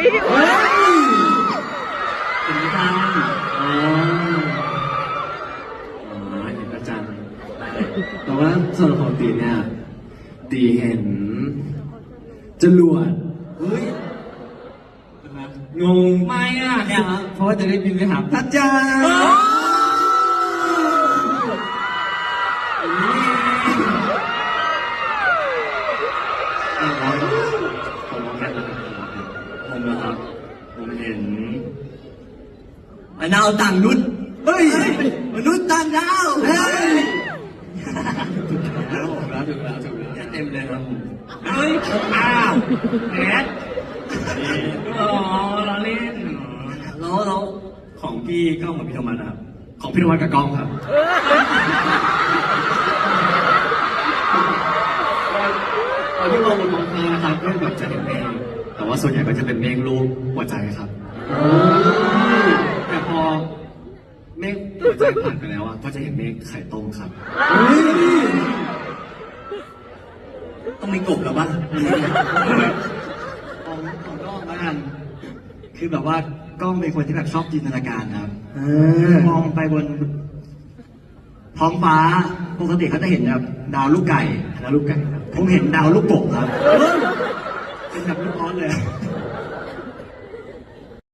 เฮ้ยถึงทางอ๋ออ๋อเห็นพระจันแต่ว่าส่วนของตีเนี่ย ตีเห็นจรวดเฮ้ยงงไม่อะเนี่ยเพราะว่าจะได้บินไปหาพระจันทร์ผมมองแค่นั้น นะครับ ผมเห็นมะนาวต่างนุษย์เฮ้ย มนุษย์ต่างดาวเฮ้ยถูกแล้วถูกแล้วถูกแล้วเต็มเลยครับผมเฮ้ยอ้าวแหมอ๋อเราเล่นแล้วแล้วของพี่ก้องกับพี่ธรรมะนะครับ ของพี่ธรรมะกับก้องครับ ตอนที่มองบนท้องฟ้านะครับก็แบบจะเห็นเมฆ แต่ว่าส่วนใหญ่ก็จะเป็นเมฆรูปหัวใจครับแต่พอเมฆหัวใจผ่านไปแล้วอะก็จะเห็นเมฆไข่ต้มครับ ต้องมีกบเหรอวะของของกล้องแล้วกันคือแบบว่ากล้องเป็นคนที่แบบชอบจินตนาการครับเออมองไปบนท้องฟ้าปกติเขาจะเห็นแบบดาวลูกไก่แล้วลูกไก่ครับผมเห็นดาวลูกกบครับ เป็นแบบลูกออสเลย